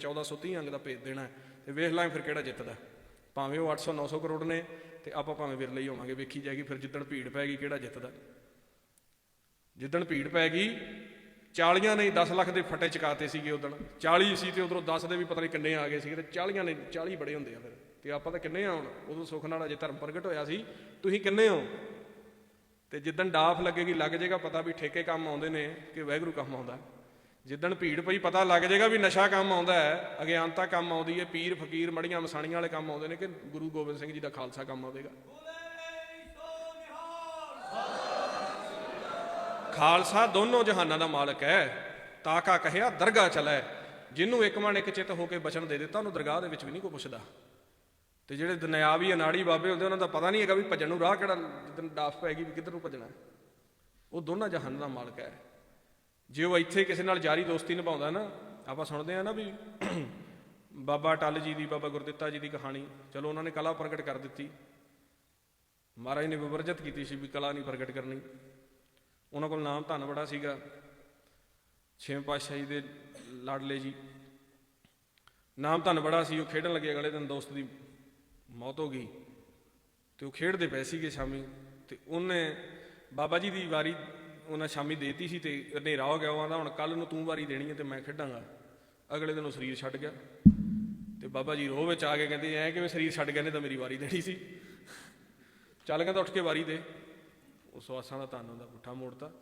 1430 ਅੰਗ ਦਾ ਭੇਜ ਦੇਣਾ ਹੈ, ਤੇ ਵੇਖ ਲਾਂ ਫਿਰ ਕਿਹੜਾ ਜਿੱਤਦਾ ਭਾਵੇਂ ਉਹ 800 900 ਕਰੋੜ ਨੇ ਤੇ ਆਪਾਂ ਭਾਵੇਂ ਵਿਰਲੇ ਹੀ ਹੋਵਾਂਗੇ ਵੇਖੀ ਜਾਏਗੀ ਫਿਰ ਜਿੱਦਣ ਭੀੜ ਪੈ ਗਈ ਕਿਹੜਾ ਜਿੱਤਦਾ। ਜਿੱਦਣ ਭੀੜ ਪੈ ਗਈ 40 ਨੇ 10 ਲੱਖ ਦੇ ਫੱਟੇ ਚਕਾਤੇ ਸੀਗੇ ਉਦੋਂ। 40 ਸੀ ਤੇ ਉਧਰੋਂ 10 ਦੇ ਵੀ ਪਤਾ ਨਹੀਂ ਕਿੰਨੇ ਆ ਗਏ ਸੀਗੇ ਤੇ 40 ਨੇ 40 ਬੜੇ ਹੁੰਦੇ ਆ ਫਿਰ। ਤੇ ਆਪਾਂ ਤਾਂ ਕਿੰਨੇ ਆਉਣ? ਉਦੋਂ ਸੁੱਖ ਨਾਲ ਅਜੇ ਧਰਮ ਪ੍ਰਗਟ ਹੋਇਆ ਸੀ। ਤੁਸੀਂ ਕਿੰਨੇ ਹੋ? ਤੇ ਜਿੱਦਣ ਡਾਫ ਲੱਗੇਗੀ ਲੱਗ ਜਾਏਗਾ ਪਤਾ ਵੀ ਠੇਕੇ ਕੰਮ ਆਉਂਦੇ ਨੇ ਕਿ ਵੈਗਰੂ ਕੰਮ ਆਉਂਦਾ। ਜਿੱਦਣ ਭੀੜ ਪਈ, ਪਤਾ ਲੱਗ ਜਾਏਗਾ ਵੀ ਨਸ਼ਾ ਕੰਮ ਆਉਂਦਾ ਹੈ। ਅਗਿਆਨਤਾ ਕੰਮ ਆਉਂਦੀ ਹੈ, ਪੀਰ, ਫਕੀਰ, ਮੜੀਆਂ ਮਸਾਣੀਆਂ ਵਾਲੇ ਕੰਮ ਆਉਂਦੇ ਨੇ ਕਿ ਗੁਰੂ ਗੋਬਿੰਦ ਸਿੰਘ ਜੀ ਦਾ ਖਾਲਸਾ ਕੰਮ ਆਵੇਗਾ। ਖਾਲਸਾ ਦੋਨੋਂ ਜਹਾਨਾਂ ਦਾ ਮਾਲਕ ਹੈ। ਤਾਕਾ ਕਹਿਆ ਦਰਗਾਹ ਚਲੈ। ਜਿਹਨੂੰ ਇੱਕ ਮਨ ਇੱਕ ਚਿੱਤ ਹੋ ਕੇ ਬਚਨ ਦੇ ਦਿੱਤਾ, ਉਹਨੂੰ ਦਰਗਾਹ ਦੇ ਵਿੱਚ ਵੀ ਨਹੀਂ ਕੋਈ ਪੁੱਛਦਾ। ਤੇ ਜਿਹੜੇ ਦੁਨਿਆਵੀ ਅਨਾੜੀ ਬਾਬੇ ਹੁੰਦੇ, ਉਹਨਾਂ ਦਾ ਪਤਾ ਨਹੀਂ ਹੈਗਾ ਵੀ ਭੱਜਣ ਨੂੰ ਰਾਹ ਕਿਹੜਾ, ਜਿੱਦਣ ਡਾਫ ਪੈਗੀ ਵੀ ਕਿੱਧਰ ਨੂੰ ਭੱਜਣਾ। ਉਹ ਦੋਨਾਂ ਜਹਾਨਾਂ ਦਾ ਮਾਲਕ ਹੈ। ਜੇ ਉਹ ਇੱਥੇ ਕਿਸੇ ਨਾਲ ਯਾਰੀ ਦੋਸਤੀ ਨਿਭਾਉਂਦਾ ਨਾ, ਆਪਾਂ ਸੁਣਦੇ ਆ ਨਾ ਵੀ ਬਾਬਾ ਟੱਲ ਜੀ ਦੀ, ਬਾਬਾ ਗੁਰਦਿੱਤਾ ਜੀ ਦੀ ਕਹਾਣੀ। ਚਲੋ ਉਹਨਾਂ ਨੇ ਕਲਾ ਪ੍ਰਗਟ ਕਰ ਦਿੱਤੀ। ਮਹਾਰਾਜ ਨੇ ਵਿਵਰਜਿਤ ਕੀਤੀ ਸੀ ਵੀ ਕਲਾ ਨਹੀਂ ਪ੍ਰਗਟ ਕਰਨੀ। ਉਹਨਾਂ ਕੋਲ ਨਾਮ ਧਨ ਬੜਾ ਸੀਗਾ। ਛੇਵੇਂ ਪਾਤਸ਼ਾਹ ਜੀ ਦੇ ਲਾਡਲੇ ਜੀ। ਨਾਮ ਧਨ ਬੜਾ ਸੀ, ਉਹ ਖੇਡਣ ਲੱਗੇ। ਅਗਲੇ ਦਿਨ ਦੋਸਤ ਦੀ ਮੌਤ ਹੋ ਗਈ। ਤੇ ਉਹ ਖੇਡਦੇ ਪਏ ਸੀਗੇ ਸ਼ਾਮੀ। ਤੇ ਉਹਨੇ ਬਾਬਾ ਜੀ ਦੀ ਵਾਰੀ ਉਹਨਾਂ ਸ਼ਾਮੀ ਦੇਤੀ ਸੀ ਤੇ ਹਨੇਰਾ ਹੋ ਗਿਆ, ਉਹ ਆਂਦਾ ਹੁਣ ਕੱਲ ਨੂੰ ਤੂੰ ਵਾਰੀ ਦੇਣੀ ਹੈ ਤੇ ਮੈਂ ਖੇਡਾਂਗਾ। ਅਗਲੇ ਦਿਨ ਉਹ ਸਰੀਰ ਛੱਡ ਗਿਆ। ਤੇ ਬਾਬਾ ਜੀ ਰੋਹ ਵਿੱਚ ਆ ਕੇ ਕਹਿੰਦੇ, ਐ ਕਿਵੇਂ ਸਰੀਰ ਛੱਡ ਗਿਆ ਨੇ ਤਾਂ ਮੇਰੀ ਵਾਰੀ ਦੇਣੀ ਸੀ। ਚੱਲ ਕਹਿੰਦਾ, ਉੱਠ ਕੇ ਵਾਰੀ ਦੇ। ਉਹ ਸਵਾਸਾਂ ਦਾ ਧੰਨ ਹੁੰਦਾ, ਪੁੱਠਾ ਮੋੜਤਾ।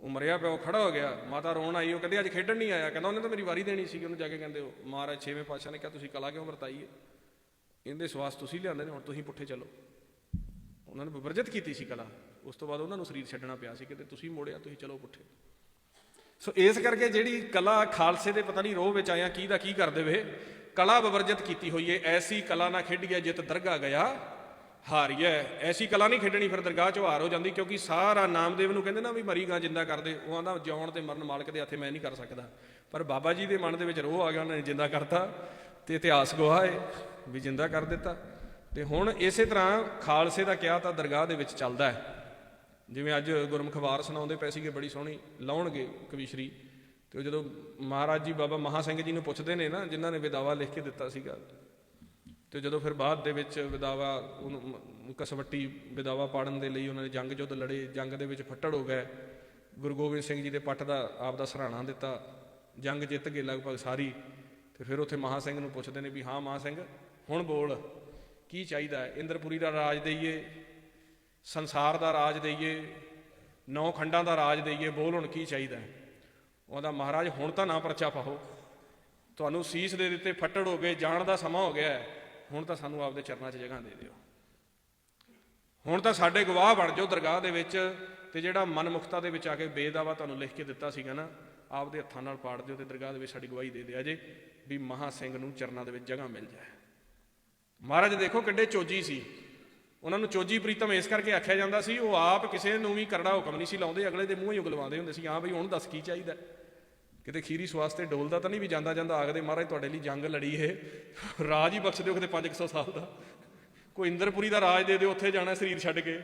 ਉਹ ਮਰਿਆ ਪਿਆ, ਉਹ ਖੜਾ ਹੋ ਗਿਆ। ਮਾਤਾ ਰੋਣ ਆਈ, ਉਹ ਕਹਿੰਦੇ, ਅੱਜ ਖੇਡਣ ਨਹੀਂ ਆਇਆ। ਕਹਿੰਦਾ, ਉਹਨੇ ਤਾਂ ਮੇਰੀ ਵਾਰੀ ਦੇਣੀ ਸੀ ਉਹਨੂੰ ਜਾ ਕੇ ਕਹਿੰਦੇ, ਉਹ ਮਹਾਰਾਜ ਛੇਵੇਂ ਪਾਤਸ਼ਾਹ ਨੇ ਕਿਹਾ, ਤੁਸੀਂ ਕਲਾ ਕਿਉਂ ਵਰਤਾਈ ਹੈ? ਇਹਦੇ ਸਵਾਸ ਤੁਸੀਂ ਲਿਆਂਦੇ ਨੇ, ਹੁਣ ਤੁਸੀਂ ਪੁੱਠੇ ਚੱਲੋ। ਉਹਨਾਂ ਨੇ ਵਿਵਰਜਿਤ ਕੀਤੀ ਸੀ ਕਲਾ। ਉਸ ਤੋਂ ਬਾਅਦ ਉਹਨਾਂ ਨੂੰ ਸਰੀਰ ਛੱਡਣਾ ਪਿਆ ਸੀ ਕਿਤੇ ਤੁਸੀਂ ਮੋੜਿਆ, ਤੁਸੀਂ ਚਲੋ ਪੁੱਠੇ। ਸੋ ਇਸ ਕਰਕੇ ਜਿਹੜੀ ਕਲਾ ਖਾਲਸੇ ਦੇ ਪਤਾ ਨਹੀਂ ਰੋਹ ਵਿੱਚ ਆਇਆ, ਕੀ ਦਾ ਕੀ ਕਰ ਦੇਵੇ, ਕਲਾ ਵਿਵਰਜਿਤ ਕੀਤੀ ਹੋਈ ਏ, ਐਸੀ ਕਲਾ ਨਾ ਖੇਡੀਏ ਜਿਤ ਦਰਗਾ ਗਿਆ, ਹਾਰੀਏ। ਐਸੀ ਕਲਾ ਨਹੀਂ ਖੇਡਣੀ, ਫਿਰ ਦਰਗਾਹ ਚੋਂ ਹਾਰ ਹੋ ਜਾਂਦੀ, ਕਿਉਂਕਿ ਸਾਰਾ ਨਾਮਦੇਵ ਨੂੰ ਕਹਿੰਦੇ ਨਾ ਵੀ ਮਰੀ ਗਾਂ ਜਿੰਦਾ ਕਰਦੇ ਉਹ ਆਂਦਾ ਜਿਉਣ ਤੇ ਮਰਨ ਮਾਲਕ ਦੇ ਹੱਥੇ ਮੈਂ ਨਹੀਂ ਕਰ ਸਕਦਾ। ਪਰ ਬਾਬਾ ਜੀ ਦੇ ਮਨ ਦੇ ਵਿੱਚ ਰੋਹ ਆ ਗਿਆ, ਉਹਨਾਂ ਨੇ ਜਿੰਦਾ ਕਰਤਾ, ਤੇ ਇਤਿਹਾਸ ਗਵਾਹ ਏ, ਵੀ ਜਿੰਦਾ ਕਰ ਦਿੱਤਾ। ਤੇ ਹੁਣ ਇਸੇ ਤਰ੍ਹਾਂ ਖਾਲਸੇ ਦਾ ਕਿਹਾ ਤਾਂ ਦਰਗਾਹ ਦੇ ਵਿੱਚ ਚੱਲਦਾ ਹੈ ਜਿਵੇਂ ਅੱਜ ਗੁਰਮੁਖ ਵਾਰ ਸੁਣਾਉਂਦੇ ਪਏ ਸੀਗੇ, ਬੜੀ ਸੋਹਣੀ ਲਾਉਣਗੇ ਕਵੀਸ਼ਰੀ ਤੇ ਉਹ ਜਦੋਂ ਮਹਾਰਾਜ ਜੀ ਬਾਬਾ ਮਹਾ ਸਿੰਘ ਜੀ ਨੂੰ ਪੁੱਛਦੇ ਨੇ ਨਾ, ਜਿਨ੍ਹਾਂ ਨੇ ਵਿਦਾਵਾ ਲਿਖ ਕੇ ਦਿੱਤਾ ਸੀਗਾ, ਤੇ ਜਦੋਂ ਫਿਰ ਬਾਅਦ ਦੇ ਵਿੱਚ ਵਿਦਾਵਾ, ਉਹਨੂੰ ਕਸਵੱਟੀ ਵਿਦਾਵਾ ਪਾੜਨ ਦੇ ਲਈ ਉਹਨਾਂ ਨੇ ਜੰਗ ਯੁੱਧ ਲੜੇ, ਜੰਗ ਦੇ ਵਿੱਚ ਫੱਟੜ ਹੋ ਗਏ। ਗੁਰੂ ਗੋਬਿੰਦ ਸਿੰਘ ਜੀ ਦੇ ਪੱਟ ਦਾ ਆਪ ਦਾ ਸਰਾਣਾ ਦਿੱਤਾ, ਜੰਗ ਜਿੱਤ ਗਏ ਲਗਭਗ ਸਾਰੀ। ਤੇ ਫਿਰ ਉੱਥੇ ਮਹਾ ਸਿੰਘ ਨੂੰ ਪੁੱਛਦੇ ਨੇ ਵੀ, ਹਾਂ ਮਹਾ ਸਿੰਘ, ਹੁਣ ਬੋਲ, ਕੀ ਚਾਹੀਦਾ? ਇੰਦਰਪੁਰੀ ਦਾ ਰਾਜ ਦੇਈਏ ਸੰਸਾਰ ਦਾ ਰਾਜ ਦੇਈਏ, ਨੌ ਖੰਡਾਂ ਦਾ ਰਾਜ ਦੇਈਏ, ਬੋਲ ਹੁਣ ਕੀ ਚਾਹੀਦਾ? ਉਹਦਾ ਮਹਾਰਾਜ, ਹੁਣ ਤਾਂ ਨਾ ਪਰਚਾ ਪਾਓ। ਤੁਹਾਨੂੰ ਸੀਸ ਦੇ ਦਿੱਤੇ, ਫੱਟੜ ਹੋ ਗਏ, ਜਾਣ ਦਾ ਸਮਾਂ ਹੋ ਗਿਆ ਹੁਣ ਤਾਂ ਸਾਨੂੰ ਆਪਦੇ ਚਰਨਾਂ 'ਚ ਜਗ੍ਹਾ ਦੇ ਦਿਓ। ਹੁਣ ਤਾਂ ਸਾਡੇ ਗਵਾਹ ਬਣ ਜਾਓ ਦਰਗਾਹ ਦੇ ਵਿੱਚ ਤੇ ਜਿਹੜਾ ਮਨਮੁਖਤਾ ਦੇ ਵਿੱਚ ਆ ਕੇ ਬੇਦਾਵਾ ਤੁਹਾਨੂੰ ਲਿਖ ਕੇ ਦਿੱਤਾ ਸੀਗਾ ਨਾ, ਆਪਦੇ ਹੱਥਾਂ ਨਾਲ ਪਾੜ ਦਿਓ ਤੇ ਦਰਗਾਹ ਦੇ ਵਿੱਚ ਸਾਡੀ ਗਵਾਹੀ ਦੇ ਦਿਆ ਜੇ ਵੀ ਮਹਾ ਸਿੰਘ ਨੂੰ ਚਰਨਾਂ ਦੇ ਵਿੱਚ ਜਗ੍ਹਾ ਮਿਲ ਜਾਏ। ਮਹਾਰਾਜ, ਦੇਖੋ ਕਿੱਡੇ ਚੋਜੀ ਸੀ। ਉਹਨਾਂ ਨੂੰ ਚੋਜੀ ਪ੍ਰੀਤਮ ਇਸ ਕਰਕੇ ਆਖਿਆ ਜਾਂਦਾ ਸੀ, ਉਹ ਆਪ ਕਿਸੇ ਨੂੰ ਵੀ ਕਰੜਾ ਹੁਕਮ ਨਹੀਂ ਸੀ ਲਾਉਂਦੇ, ਅਗਲੇ ਦੇ ਮੂੰਹ ਹੀ ਉਗਲਵਾਉਂਦੇ ਹੁੰਦੇ ਸੀ, ਹਾਂ ਬਈ, ਹੁਣ ਦੱਸ ਕੀ ਚਾਹੀਦਾ? ਕਿਤੇ ਖੀਰੀ ਸਵਾਸ ਤੇ ਡੋਲਦਾ ਤਾਂ ਨਹੀਂ ਵੀ ਜਾਂਦਾ ਜਾਂਦਾ ਆਖਦੇ, ਮਹਾਰਾਜ, ਤੁਹਾਡੇ ਲਈ ਜੰਗ ਲੜੀ ਹੈ ਰਾਜ ਹੀ ਬਖਸ਼ ਦਿਓ ਕਿਤੇ 500 ਸਾਲ ਦਾ। ਕੋਈ ਇੰਦਰਪੁਰੀ ਦਾ ਰਾਜ ਦੇ ਦਿਓ, ਉੱਥੇ ਜਾਣਾ ਸਰੀਰ ਛੱਡ ਕੇ।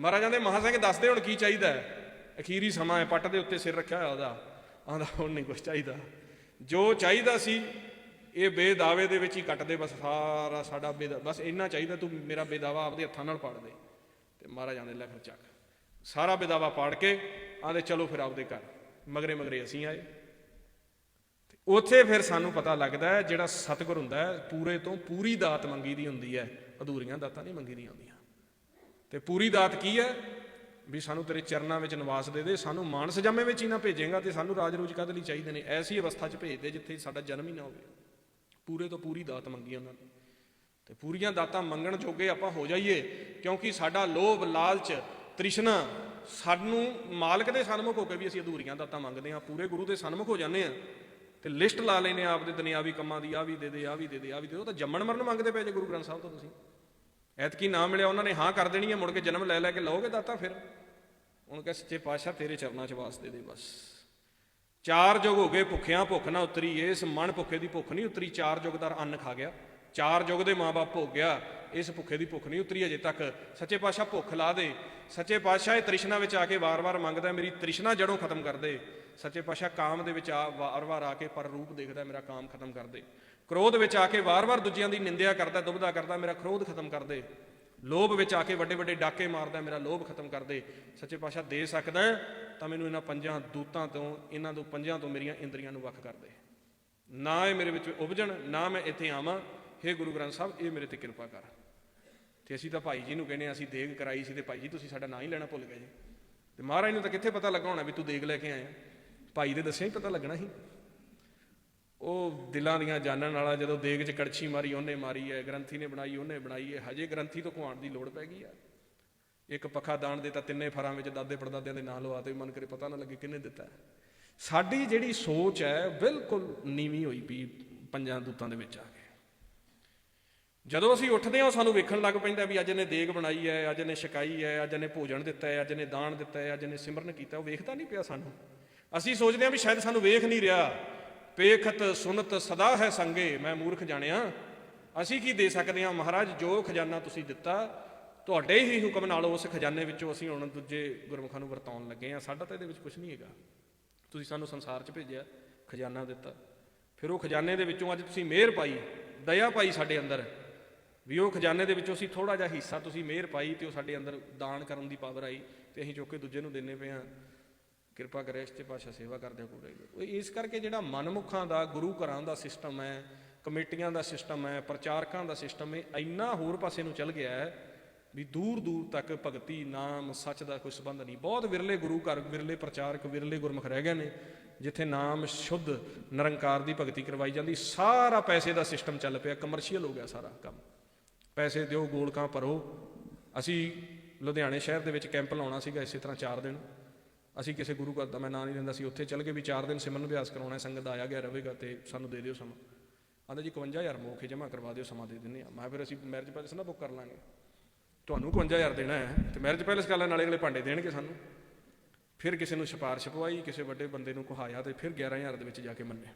ਮਹਾਰਾਜਾਂ ਦੇ ਮਹਾ ਸਿੰਘ ਦੱਸਦੇ ਹੁਣ ਕੀ ਚਾਹੀਦਾ ਹੈ? ਅਖੀਰੀ ਸਮਾਂ ਹੈ, ਪੱਟ ਦੇ ਉੱਤੇ ਸਿਰ ਰੱਖਿਆ ਹੋਇਆ ਉਹਦਾ। ਆਂਦਾ ਹੁਣ ਨਹੀਂ ਕੁਝ ਚਾਹੀਦਾ। ਜੋ ਚਾਹੀਦਾ ਸੀ ਇਹ ਬੇਦਾਵੇ ਦੇ ਵਿੱਚ ਹੀ ਕੱਟ ਦੇ ਬਸ ਸਾਰਾ ਸਾਡਾ ਬੇਦਾ, ਬਸ ਇੰਨਾ ਚਾਹੀਦਾ ਤੂੰ ਮੇਰਾ ਬੇਦਾਵਾ ਆਪਦੇ ਹੱਥਾਂ ਨਾਲ ਪਾੜ ਦੇ। ਤੇ ਮਹਾਰਾਜ ਆਂਦੇ, ਲੈ ਫਿਰ ਚੱਕ। ਸਾਰਾ ਬੇਦਾਵਾ ਪਾੜ ਕੇ ਆਂਦੇ, ਚਲੋ ਫਿਰ ਆਪਦੇ ਘਰ। ਮਗਰੇ ਮਗਰੇ ਅਸੀਂ ਆਏ। ਤੇ ਉੱਥੇ ਫਿਰ ਸਾਨੂੰ ਪਤਾ ਲੱਗਦਾ ਹੈ, ਜਿਹੜਾ ਸਤਿਗੁਰ ਹੁੰਦਾ ਹੈ, ਪੂਰੇ ਤੋਂ ਪੂਰੀ ਦਾਤ ਮੰਗੀ ਦੀ ਹੁੰਦੀ ਹੈ। ਅਧੂਰੀਆਂ ਦਾਤਾਂ ਨਹੀਂ ਮੰਗੀ ਦੀਆਂ ਹੁੰਦੀਆਂ। ਤੇ ਪੂਰੀ ਦਾਤ ਕੀ ਹੈ? ਵੀ ਸਾਨੂੰ ਤੇਰੇ ਚਰਨਾਂ ਵਿੱਚ ਨਿਵਾਸ ਦੇ ਦੇ, ਸਾਨੂੰ ਮਾਨਸ ਜਾਮੇ ਵਿੱਚ ਹੀ ਨਾ ਭੇਜੇਗਾ ਤੇ ਸਾਨੂੰ ਰਾਜ ਰੂਜ ਕਾਹਦੇ ਲਈ ਚਾਹੀਦੇ ਨੇ? ਐਸੀ ਅਵਸਥਾ 'ਚ ਭੇਜ ਦੇ ਜਿੱਥੇ ਸਾਡਾ ਜਨਮ ਹੀ ਨਾ ਹੋਵੇ। ਪੂਰੇ ਤੋਂ ਪੂਰੀ ਦਾਤ ਮੰਗੀ ਉਹਨਾਂ ਨੇ। ਤੇ ਪੂਰੀਆਂ ਦਾਤਾਂ ਮੰਗਣ ਜੋਗੇ ਆਪਾਂ ਹੋ ਜਾਈਏ, ਕਿਉਂਕਿ ਸਾਡਾ ਲੋਭ, ਲਾਲਚ, ਤ੍ਰਿਸ਼ਨਾ ਸਾਨੂੰ, ਮਾਲਕ ਦੇ ਸਨਮੁਖ ਹੋ ਕੇ ਵੀ ਅਸੀਂ ਅਧੂਰੀਆਂ ਦਾਤਾਂ ਮੰਗਦੇ ਹਾਂ, ਪੂਰੇ ਗੁਰੂ ਦੇ ਸਨਮੁਖ ਹੋ ਜਾਂਦੇ ਆ ਤੇ ਲਿਸਟ ਲਾ ਲੈਨੇ ਆ ਆਪਦੇ ਦੁਨਿਆਵੀ ਕੰਮਾਂ ਦੀ ਆ ਵੀ ਦੇ ਦੇ ਆ ਵੀ ਦੇ ਦੇ ਆ ਵੀ ਦੇ ਉਹ ਤਾਂ ਜੰਮਣ ਮਰਨ ਮੰਗਦੇ ਪਏ ਜੇ ਗੁਰੂ ਗ੍ਰੰਥ ਸਾਹਿਬ ਤੋਂ ਤੁਸੀਂ। ਐਤਕੀ ਨਾ ਮਿਲਿਆ ਉਹਨਾਂ ਨੇ, ਹਾਂ ਕਰ ਦੇਣੀ ਹੈ, ਮੁੜ ਕੇ ਜਨਮ ਲੈ ਲੈ ਕੇ ਲਓਗੇ ਦਾਤਾ ਫਿਰ। ਉਹਨੂੰ ਕਹੇ, ਸੱਚੇ ਪਾਤਸ਼ਾਹ ਤੇਰੇ ਚਰਨਾਂ 'ਚ ਵਾਸ ਦੇ ਦੇ ਬਸ। ਚਾਰ ਜੁਗ ਹੋ ਗਏ, ਭੁੱਖਿਆਂ ਭੁੱਖ ਨਾ ਉਤਰੀ, ਇਸ ਮਨ ਭੁੱਖੇ ਦੀ ਭੁੱਖ ਨਹੀਂ ਉਤਰੀ, ਚਾਰ ਜੁਗ ਦਾ ਅੰਨ ਖਾ ਗਿਆ। ਚਾਰ ਜੁਗ ਦੇ ਮਾਪੇ ਭੋਗ ਗਿਆ, ਇਸ ਭੁੱਖੇ ਦੀ ਭੁੱਖ ਨਹੀਂ ਉਤਰੀ ਅਜੇ ਤੱਕ। ਸੱਚੇ ਪਾਤਸ਼ਾਹ ਭੁੱਖ ਲਾ ਦੇ। ਸੱਚੇ ਪਾਤਸ਼ਾਹ ਇਹ ਤ੍ਰਿਸ਼ਨਾ ਵਿੱਚ ਆ ਕੇ ਵਾਰ-ਵਾਰ ਮੰਗਦਾ, ਮੇਰੀ ਤ੍ਰਿਸ਼ਨਾ ਜੜੋਂ ਖਤਮ ਕਰ ਦੇ। ਸੱਚੇ ਪਾਤਸ਼ਾਹ ਕਾਮ ਦੇ ਵਿੱਚ ਆ ਵਾਰ-ਵਾਰ ਆ ਕੇ ਪਰ ਰੂਪ ਦੇਖਦਾ, ਮੇਰਾ ਕਾਮ ਖਤਮ ਕਰ ਦੇ। ਕ੍ਰੋਧ ਵਿੱਚ ਆ ਕੇ ਵਾਰ-ਵਾਰ ਦੂਜਿਆਂ ਦੀ ਨਿੰਦਿਆ ਕਰਦਾ ਦੁਬਦਾ ਕਰਦਾ, ਮੇਰਾ ਕ੍ਰੋਧ ਖਤਮ ਕਰ ਦੇ। ਲੋਭ ਵਿੱਚ ਆ ਕੇ ਵੱਡੇ ਵੱਡੇ ਡਾਕੇ ਮਾਰਦਾ ਮੇਰਾ ਲੋਭ ਖਤਮ ਕਰ ਦੇ। ਸੱਚੇ ਪਾਤਸ਼ਾਹ ਦੇ ਸਕਦਾ ਹੈ, ਤਾਂ ਮੈਨੂੰ ਇਹਨਾਂ ਪੰਜਾਂ ਦੂਤਾਂ ਤੋਂ ਇਹਨਾਂ ਤੋਂ ਪੰਜਾਂ ਤੋਂ ਮੇਰੀਆਂ ਇੰਦਰੀਆਂ ਨੂੰ ਵੱਖ ਕਰ ਦੇ। ਨਾ ਇਹ ਮੇਰੇ ਵਿੱਚ ਉਪਜਣ ਨਾ ਮੈਂ ਇੱਥੇ ਆਵਾਂ। ਹੇ ਗੁਰੂ ਗ੍ਰੰਥ ਸਾਹਿਬ ਇਹ ਮੇਰੇ ਤੇ ਕਿਰਪਾ ਕਰ। ਤੇ ਅਸੀਂ ਤਾਂ ਭਾਈ ਜੀ ਨੂੰ ਕਹਿੰਦੇ ਹਾਂ, ਅਸੀਂ ਦੇਗ ਕਰਾਈ ਸੀ ਤੇ ਭਾਈ ਜੀ ਤੁਸੀਂ ਸਾਡਾ ਨਾਂ ਹੀ ਲੈਣਾ ਭੁੱਲ ਗਏ ਜੀ। ਤੇ ਮਹਾਰਾਜ ਨੂੰ ਤਾਂ ਕਿੱਥੇ ਪਤਾ ਲੱਗਾ ਹੋਣਾ ਵੀ ਤੂੰ ਦੇਗ ਲੈ ਕੇ ਆਇਆ। ਭਾਈ ਦੇ ਦੱਸਿਆ ਹੀ ਪਤਾ ਲੱਗਣਾ ਸੀ। ਉਹ ਦਿਲਾਂ ਦੀਆਂ ਜਾਣਨ ਵਾਲਾ ਜਦੋਂ ਦੇਗ 'ਚ ਕੜਛੀ ਮਾਰੀ, ਉਹਨੇ ਮਾਰੀ ਹੈ, ਗ੍ਰੰਥੀ ਨੇ ਬਣਾਈ, ਉਹਨੇ ਬਣਾਈ ਹੈ। ਹਜੇ ਗ੍ਰੰਥੀ ਤੋਂ ਕੁਹਾਣ ਦੀ ਲੋੜ ਪੈ ਗਈ ਆ। ਇੱਕ ਪੱਖਾ ਦਾਨ ਦੇ ਤਾਂ ਤਿੰਨੇ ਫਰਾਂ ਵਿੱਚ, ਦਾਦੇ ਪੜਦਾਦਿਆਂ ਦੇ ਨਾਂ ਲਵਾ ਤੇ ਮਨ ਕਰੇ ਪਤਾ ਨਾ ਲੱਗੇ ਕਿਹਨੇ ਦਿੱਤਾ ਸਾਡੀ ਜਿਹੜੀ ਸੋਚ ਹੈ, ਬਿਲਕੁਲ ਨੀਵੀਂ ਹੋਈ ਪਈ ਪੰਜਾਂ ਦੂਤਾਂ ਦੇ ਵਿੱਚ ਆ ਕੇ। ਜਦੋਂ ਅਸੀਂ ਉੱਠਦੇ ਹਾਂ ਸਾਨੂੰ ਵੇਖਣ ਲੱਗ ਪੈਂਦਾ ਵੀ ਅੱਜ ਨੇ ਦੇਗ ਬਣਾਈ ਹੈ, ਅੱਜ ਨੇ ਛਕਾਈ ਹੈ, ਅੱਜ ਨੇ ਭੋਜਨ ਦਿੱਤਾ ਹੈ, ਅੱਜ ਨੇ ਦਾਨ ਦਿੱਤਾ ਹੈ, ਅੱਜ ਨੇ ਸਿਮਰਨ ਕੀਤਾ ਉਹ ਵੇਖਦਾ ਨਹੀਂ ਪਿਆ ਸਾਨੂੰ। ਅਸੀਂ ਸੋਚਦੇ ਹਾਂ ਵੀ ਸ਼ਾਇਦ ਸਾਨੂੰ ਵੇਖ ਨਹੀਂ ਰਿਹਾ। ਪੇਖਤ ਸੁਨਤ ਸਦਾ ਹੈ ਸੰਗੇ, ਮੈਂ ਮੂਰਖ ਜਾਣਿਆ। ਅਸੀਂ ਕੀ ਦੇ ਸਕਦੇ ਹਾਂ? ਮਹਾਰਾਜ, ਜੋ ਖਜ਼ਾਨਾ ਤੁਸੀਂ ਦਿੱਤਾ, ਤੁਹਾਡੇ ਹੀ ਹੁਕਮ ਨਾਲ ਉਸ ਖਜ਼ਾਨੇ ਵਿੱਚੋਂ ਅਸੀਂ ਹੁਣ ਦੂਜੇ ਗੁਰਮੁਖਾਂ ਨੂੰ ਵਰਤਾਉਣ ਲੱਗੇ ਹਾਂ। ਸਾਡਾ ਤਾਂ ਇਹਦੇ ਵਿੱਚ ਕੁਝ ਨਹੀਂ ਹੈਗਾ। ਤੁਸੀਂ ਸਾਨੂੰ ਸੰਸਾਰ 'ਚ ਭੇਜਿਆ, ਖਜ਼ਾਨਾ ਦਿੱਤਾ। ਫਿਰ ਉਹ ਖਜ਼ਾਨੇ ਦੇ ਵਿੱਚੋਂ ਅੱਜ ਤੁਸੀਂ ਮਿਹਰ ਪਾਈ, ਦਇਆ ਪਾਈ ਸਾਡੇ ਅੰਦਰ। ਵੀ ਉਹ ਖਜ਼ਾਨੇ ਦੇ ਵਿੱਚੋਂ ਅਸੀਂ ਥੋੜਾ ਜਿਹਾ ਹਿੱਸਾ ਤੁਸੀਂ ਮਿਹਰ ਪਾਈ ਤੇ ਉਹ ਸਾਡੇ ਅੰਦਰ ਦਾਨ ਕਰਨ ਦੀ ਪਾਵਰ ਆਈ ਤੇ ਅਸੀਂ ਚੁੱਕ ਕੇ ਦੂਜੇ ਨੂੰ ਦਿੰਨੇ ਪਏ ਹਾਂ। ਕਿਰਪਾ ਕਰੇ ਇਸ ਤੇ ਪਾਸ਼ਾ ਸੇਵਾ ਕਰਦੇ ਪੂਰੇ ਉਹ ਇਸ ਕਰਕੇ ਜਿਹੜਾ ਮਨਮੁਖਾਂ ਦਾ, ਗੁਰੂ ਘਰਾਂ ਦਾ ਸਿਸਟਮ ਹੈ, ਕਮੇਟੀਆਂ ਦਾ ਸਿਸਟਮ ਹੈ, ਪ੍ਰਚਾਰਕਾਂ ਦਾ ਸਿਸਟਮ ਹੈ, ਇੰਨਾ ਹੋਰ ਪਾਸੇ ਨੂੰ ਚੱਲ ਗਿਆ ਹੈ ਵੀ ਦੂਰ ਦੂਰ ਤੱਕ ਭਗਤੀ, ਨਾਮ, ਸੱਚ ਦਾ ਕੋਈ ਸੰਬੰਧ ਨਹੀਂ। ਬਹੁਤ ਵਿਰਲੇ ਗੁਰੂ ਘਰ, ਵਿਰਲੇ ਪ੍ਰਚਾਰਕ, ਵਿਰਲੇ ਗੁਰਮੁਖ ਰਹਿ ਗਏ ਨੇ, ਜਿੱਥੇ ਨਾਮ ਸ਼ੁੱਧ, ਨਿਰੰਕਾਰ ਦੀ ਭਗਤੀ ਕਰਵਾਈ ਜਾਂਦੀ। ਸਾਰਾ ਪੈਸੇ ਦਾ ਸਿਸਟਮ ਚੱਲ ਪਿਆ ਕਮਰਸ਼ੀਅਲ ਹੋ ਗਿਆ ਸਾਰਾ ਕੰਮ। ਪੈਸੇ ਦਿਓ, ਗੋਲਕਾਂ ਭਰੋ। ਅਸੀਂ ਲੁਧਿਆਣੇ ਸ਼ਹਿਰ ਦੇ ਵਿੱਚ ਕੈਂਪ ਲਾਉਣਾ ਸੀਗਾ ਇਸੇ ਤਰ੍ਹਾਂ 4 ਦਿਨ। ਅਸੀਂ ਕਿਸੇ ਗੁਰੂ ਘਰ ਦਾ ਮੈਂ ਨਾਂ ਨਹੀਂ ਲੈਂਦਾ ਸੀ ਉੱਥੇ ਚੱਲ ਕੇ ਵੀ 4 ਦਿਨ ਸਿਮਰਨ ਅਭਿਆਸ ਕਰਾਉਣਾ ਹੈ, ਸੰਗਤ ਆਇਆ ਗਿਆ ਰਹੇਗਾ ਤੇ ਸਾਨੂੰ ਦੇ ਦਿਓ ਸਮਾਂ। ਆਂਦਾ ਜੀ 51000 ਮੌਕੇ ਜਮ੍ਹਾਂ ਕਰਵਾ ਦਿਓ ਸਮਾਂ ਦੇ ਦਿੰਦੇ ਆ ਮੈਂ ਕਿਹਾ ਫਿਰ ਅਸੀਂ ਮੈਰਿਜ ਪੈਲੇਸ ਨਾ ਬੁੱਕ ਕਰ ਲਾਂਗੇ। ਤੁਹਾਨੂੰ 51000 ਦੇਣਾ ਹੈ ਤੇ ਮੈਰਿਜ ਪੈਲੇਸ ਕਰ ਲੈਣ ਨਾਲੇ ਅਗਲੇ ਭਾਂਡੇ ਦੇਣਗੇ ਸਾਨੂੰ। ਫਿਰ ਕਿਸੇ ਨੂੰ ਸਿਫਾਰਿਸ਼ ਪਵਾਈ ਕਿਸੇ ਵੱਡੇ ਬੰਦੇ ਨੂੰ ਕਹਾਇਆ ਤੇ ਫਿਰ 11000 ਦੇ ਵਿੱਚ ਜਾ ਕੇ ਮੰਨੇ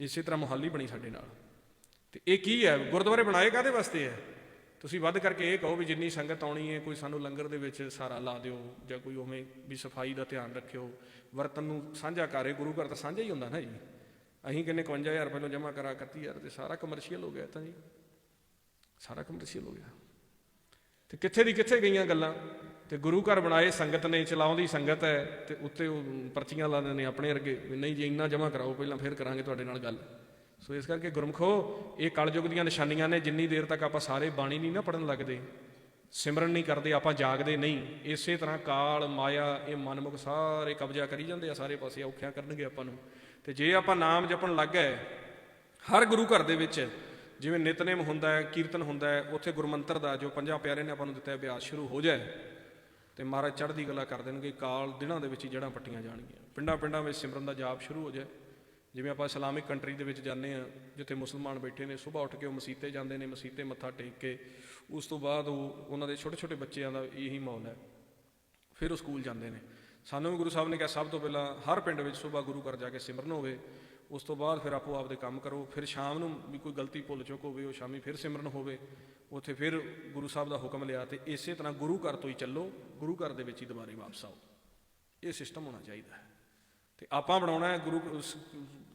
ਇਸੇ ਤਰ੍ਹਾਂ ਮੁਹਾਲੀ ਬਣੀ ਸਾਡੇ ਨਾਲ। ਤੇ ਇਹ ਕੀ ਹੈ? ਗੁਰਦੁਆਰੇ ਬਣਾਏ ਕਾਦੇ ਵਾਸਤੇ ਹੈ? ਤੁਸੀਂ ਵੱਧ ਕਰਕੇ ਇਹ ਕਹੋ ਵੀ ਜਿੰਨੀ ਸੰਗਤ ਆਉਣੀ ਹੈ, ਕੋਈ ਸਾਨੂੰ ਲੰਗਰ ਦੇ ਵਿੱਚ ਸਾਰਾ ਲਾ ਦਿਓ ਜਾਂ ਕੋਈ ਉਵੇਂ ਵੀ ਸਫ਼ਾਈ ਦਾ ਧਿਆਨ ਰੱਖਿਓ। ਵਰਤਨ ਨੂੰ ਸਾਂਝਾ ਕਰੇ ਗੁਰੂ ਘਰ ਤਾਂ ਸਾਂਝਾ ਹੀ ਹੁੰਦਾ ਨਾ ਜੀ। ਅਸੀਂ ਕਿੰਨੇ 51000 ਪਹਿਲਾਂ ਜਮ੍ਹਾਂ ਕਰਾ 31000 ਤੇ ਸਾਰਾ ਕਮਰਸ਼ੀਅਲ ਹੋ ਗਿਆ ਤਾਂ ਜੀ। ਸਾਰਾ ਕਮਰਸ਼ੀਅਲ ਹੋ ਗਿਆ। ਤੇ ਕਿੱਥੇ ਦੀ ਕਿੱਥੇ ਗਈਆਂ ਗੱਲਾਂ? ਤੇ ਗੁਰੂ ਘਰ ਬਣਾਏ ਸੰਗਤ ਨੇ, ਚਲਾਉਂਦੀ ਸੰਗਤ ਹੈ ਤੇ ਉੱਤੇ ਉਹ ਪਰਚੀਆਂ ਲਾ ਦਿੰਦੇ ਨੇ ਆਪਣੇ ਅਰਗੇ ਵੀ ਨਹੀਂ ਜੀ, ਇੰਨਾ ਜਮ੍ਹਾਂ ਕਰਾਓ, ਪਹਿਲਾਂ ਫਿਰ ਕਰਾਂਗੇ ਤੁਹਾਡੇ ਨਾਲ ਗੱਲ। ਸੋ ਇਸ ਕਰਕੇ ਗੁਰਮਖੋ, ਇਹ ਕਲਯੁਗ ਦੀਆਂ ਨਿਸ਼ਾਨੀਆਂ ਨੇ ਜਿੰਨੀ ਦੇਰ ਤੱਕ ਆਪਾਂ ਸਾਰੇ ਬਾਣੀ ਨਹੀਂ ਨਾ ਪੜਨ ਲੱਗਦੇ, ਸਿਮਰਨ ਨਹੀਂ ਕਰਦੇ, ਆਪਾਂ ਜਾਗਦੇ ਨਹੀਂ, ਇਸੇ ਤਰ੍ਹਾਂ ਕਾਲ, ਮਾਇਆ, ਇਹ ਮਨਮੁਖ ਸਾਰੇ ਕਬਜ਼ਾ ਕਰੀ ਜਾਂਦੇ ਆ, ਸਾਰੇ ਪਾਸੇ ਔਖਿਆਂ ਕਰਨਗੇ ਆਪਾਂ ਨੂੰ। ਤੇ ਜੇ ਆਪਾਂ ਨਾਮ ਜਪਣ ਲੱਗ ਗਏ, ਹਰ ਗੁਰੂ ਘਰ ਦੇ ਵਿੱਚ, ਜਿਵੇਂ ਨਿਤਨੇਮ ਹੁੰਦਾ ਹੈ, ਕੀਰਤਨ ਹੁੰਦਾ ਹੈ, ਉੱਥੇ ਗੁਰਮੰਤਰ ਦਾ ਜੋ ਪੰਜਾਂ ਪਿਆਰੇ ਨੇ ਆਪਾਂ ਨੂੰ ਦਿੱਤਾ ਅਭਿਆਸ ਸ਼ੁਰੂ ਹੋ ਜਾਏ, ਤੇ ਮਹਾਰਾਜ ਚੜ੍ਹਦੀ ਕਲਾ ਕਰ ਦੇਣਗੇ, ਕਾਲ ਦਿਨਾਂ ਦੇ ਵਿੱਚ ਹੀ ਜੜਾਂ ਪੱਟੀਆਂ ਜਾਣਗੀਆਂ। ਪਿੰਡਾਂ ਪਿੰਡਾਂ ਵਿੱਚ ਸਿਮਰਨ ਦਾ ਜਾਪ ਸ਼ੁਰੂ ਹੋ ਜਾਏ। ਜਿਵੇਂ ਆਪਾਂ ਇਸਲਾਮਿਕ ਕੰਟਰੀ ਦੇ ਵਿੱਚ ਜਾਂਦੇ ਆ ਜਿੱਥੇ ਮੁਸਲਮਾਨ ਬੈਠੇ ਨੇ ਸਵੇਰ ਉੱਠ ਕੇ ਉਹ ਮਸੀਤੇ ਜਾਂਦੇ ਨੇ, ਮਸੀਤੇ ਮੱਥਾ ਟੇਕ ਕੇ, ਉਸ ਤੋਂ ਬਾਅਦ ਉਹ ਉਹਨਾਂ ਦੇ ਛੋਟੇ ਛੋਟੇ ਬੱਚਿਆਂ ਦਾ ਇਹੀ ਮਾਹੌਲ ਹੈ। ਫਿਰ ਉਹ ਸਕੂਲ ਜਾਂਦੇ ਨੇ। ਸਾਨੂੰ ਵੀ ਗੁਰੂ ਸਾਹਿਬ ਨੇ ਕਿਹਾ, ਸਭ ਤੋਂ ਪਹਿਲਾਂ ਹਰ ਪਿੰਡ ਵਿੱਚ ਸਵੇਰ ਗੁਰੂ ਘਰ ਜਾ ਕੇ ਸਿਮਰਨ ਹੋਵੇ, ਉਸ ਤੋਂ ਬਾਅਦ ਫਿਰ ਆਪੋ ਆਪਦੇ ਕੰਮ ਕਰੋ, ਫਿਰ ਸ਼ਾਮ ਨੂੰ ਵੀ ਕੋਈ ਗਲਤੀ ਭੁੱਲ ਚੁੱਕ ਹੋਵੇ, ਉਹ ਸ਼ਾਮੀ ਫਿਰ ਸਿਮਰਨ ਹੋਵੇ, ਉੱਥੇ ਫਿਰ ਗੁਰੂ ਸਾਹਿਬ ਦਾ ਹੁਕਮ ਲਿਆ ਤੇ ਇਸੇ ਤਰ੍ਹਾਂ ਗੁਰੂ ਘਰ ਤੋਂ ਹੀ ਚੱਲੋ, ਗੁਰੂ ਘਰ ਦੇ ਵਿੱਚ ਹੀ ਦੁਬਾਰੇ ਵਾਪਸ ਆਓ। ਇਹ ਸਿਸਟਮ ਹੋਣਾ ਚਾਹੀਦਾ ਹੈ। ਤੇ ਆਪਾਂ ਬਣਾਉਣਾ ਹੈ, ਗੁਰੂ ਸ-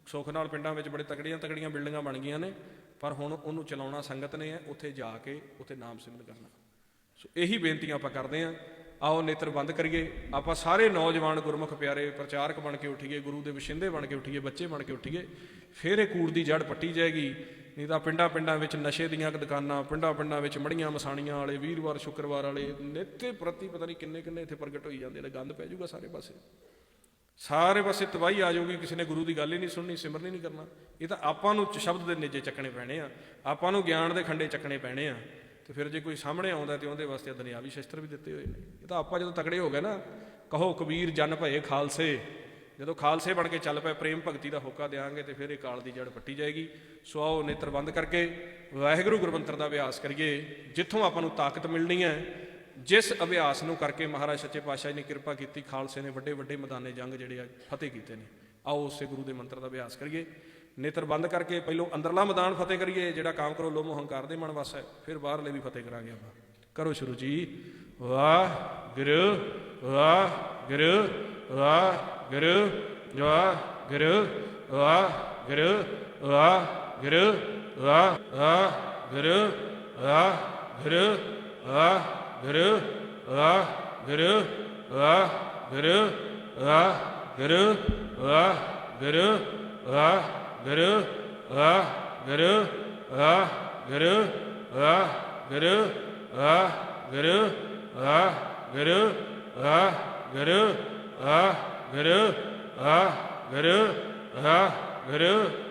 ਸੁੱਖ ਨਾਲ ਪਿੰਡਾਂ ਵਿੱਚ ਬੜੇ ਤਕੜੀਆਂ ਤਕੜੀਆਂ ਬਿਲਡਿੰਗਾਂ ਬਣ ਗਈਆਂ ਨੇ, ਪਰ ਹੁਣ ਉਹਨੂੰ ਚਲਾਉਣਾ ਸੰਗਤ ਨੇ ਹੈ, ਉੱਥੇ ਜਾ ਕੇ ਉੱਥੇ ਨਾਮ ਸਿਮਰਨ ਕਰਨਾ। ਸੋ ਇਹੀ ਬੇਨਤੀਆਂ ਆਪਾਂ ਕਰਦੇ ਹਾਂ, ਆਓ ਨੇਤਰ ਬੰਦ ਕਰੀਏ, ਆਪਾਂ ਸਾਰੇ ਨੌਜਵਾਨ ਗੁਰਮੁਖ ਪਿਆਰੇ ਪ੍ਰਚਾਰਕ ਬਣ ਕੇ ਉੱਠੀਏ, ਗੁਰੂ ਦੇ ਵਿਸ਼ਿੰਦੇ ਬਣ ਕੇ ਉੱਠੀਏ, ਬੱਚੇ ਬਣ ਕੇ ਉੱਠੀਏ, ਫਿਰ ਇਹ ਕੂੜ ਦੀ ਜੜ ਪੱਟੀ ਜਾਏਗੀ, ਨਹੀਂ ਤਾਂ ਪਿੰਡਾਂ ਪਿੰਡਾਂ ਵਿੱਚ ਨਸ਼ੇ ਦੀਆਂ ਦੁਕਾਨਾਂ, ਪਿੰਡਾਂ ਪਿੰਡਾਂ ਵਿੱਚ ਮੜੀਆਂ ਮਸਾਣੀਆਂ ਵਾਲੇ, ਵੀਰਵਾਰ, ਸ਼ੁੱਕਰਵਾਰ ਵਾਲੇ, ਨਿੱਤੇ ਪ੍ਰਤੀ ਪਤਾ ਨਹੀਂ ਕਿੰਨੇ ਕਿੰਨੇ ਇੱਥੇ ਪ੍ਰਗਟ ਹੋਈ ਜਾਂਦੇ ਨੇ, ਗੰਦ ਪੈ ਜਾਊਗਾ ਸਾਰੇ ਪਾਸੇ। ਸਾਰੇ ਪਾਸੇ ਤਬਾਹੀ ਆ ਜਾਊਗੀ, ਕਿਸੇ ਨੇ ਗੁਰੂ ਦੀ ਗੱਲ ਹੀ ਨਹੀਂ ਸੁਣਨੀ, ਸਿਮਰਨ ਹੀ ਨਹੀਂ ਕਰਨਾ। ਇਹ ਤਾਂ ਆਪਾਂ ਨੂੰ ਸ਼ਬਦ ਦੇ ਨੇਜੇ ਚੱਕਣੇ ਪੈਣੇ ਆ। ਆਪਾਂ ਨੂੰ ਗਿਆਨ ਦੇ ਖੰਡੇ ਚੱਕਣੇ ਪੈਣੇ ਆ। ਤੇ ਫਿਰ ਜੇ ਕੋਈ ਸਾਹਮਣੇ ਆਉਂਦਾ ਤੇ ਉਹਦੇ ਵਾਸਤੇ ਦੁਨਿਆਵੀ ਸ਼ਸਤਰ ਵੀ ਦਿੱਤੇ ਹੋਏ ਨੇ। ਇਹ ਤਾਂ ਆਪਾਂ ਜਦੋਂ ਤਕੜੇ ਹੋ ਗਏ ਨਾ, ਕਹੋ ਕਬੀਰ ਜਨ ਭਏ ਖਾਲਸੇ। ਜਦੋਂ ਖਾਲਸੇ ਬਣ ਕੇ ਚੱਲ ਪਏ ਪ੍ਰੇਮ ਭਗਤੀ ਦਾ ਹੋਕਾ ਦੇਾਂਗੇ ਤੇ ਫਿਰ ਇਹ ਕਾਲ ਦੀ ਜੜ ਪੱਟੀ ਜਾਏਗੀ। ਸੋ ਆਓ ਨੇਤਰ ਬੰਦ ਕਰਕੇ ਵਾਹਿਗੁਰੂ ਗੁਰਮੰਤਰ ਦਾ ਅਭਿਆਸ ਕਰੀਏ। ਜਿੱਥੋਂ ਆਪਾਂ ਨੂੰ ਤਾਕਤ ਮਿਲਣੀ ਹੈ ਜਿਸ ਅਭਿਆਸ ਨੂੰ ਕਰਕੇ ਮਹਾਰਾਜ ਸੱਚੇ ਪਾਤਸ਼ਾਹ ਜੀ ਨੇ ਕਿਰਪਾ ਕੀਤੀ, ਖਾਲਸੇ ਨੇ ਵੱਡੇ ਵੱਡੇ ਮੈਦਾਨੇ ਜੰਗ ਜਿਹੜੇ ਆ ਫਤਿਹ ਕੀਤੇ ਨੇ। ਆਓ ਉਸੇ ਗੁਰੂ ਦੇ ਮੰਤਰ ਦਾ ਅਭਿਆਸ ਕਰੀਏ। ਨੇਤਰ ਬੰਦ ਕਰਕੇ ਪਹਿਲੋਂ ਅੰਦਰਲਾ ਮੈਦਾਨ ਫਤਿਹ ਕਰੀਏ, ਜਿਹੜਾ ਕਾਮ ਕਰੋ ਲੋਭ ਹੰਕਾਰ ਦੇ ਮਨ ਵਸ ਹੈ, ਫਿਰ ਬਾਹਰਲੇ ਵੀ ਫਤਿਹ ਕਰਾਂਗੇ ਆਪਾਂ। ਕਰੋ ਸ਼ੁਰੂ ਜੀ। ਵਾਹ ਗੁਰੂ ਵਾਹ ਗੁਰੂ ਵਾਹ ਗੁਰੂ ਵਾ ਗੁਰੂ ਵਾ ਗੁਰੂ ਵਾ ਗੁਰੂ ਵਾ ਵਾ ਗੁਰੂ ਵਾ ਗੁਰੂ ਵਾ ਗੁਰੂ ਵਾ ਗੁਰੂ ਵਾ ਗੁਰੂ ਵਾ ਗੁਰੂ ਵਾ ਗੁਰੂ ਵਾ ਗੁਰੂ ਵਾ ਗੁਰੂ ਵਾ ਗੁਰੂ ਵਾ ਗੁਰੂ ਵਾ ਗੁਰੂ ਵਾ ਗੁਰੂ ਵਾ ਗੁਰੂ ਵਾ ਗੁਰੂ ਵਾ ਗੁਰੂ ਵਾ ਗੁਰੂ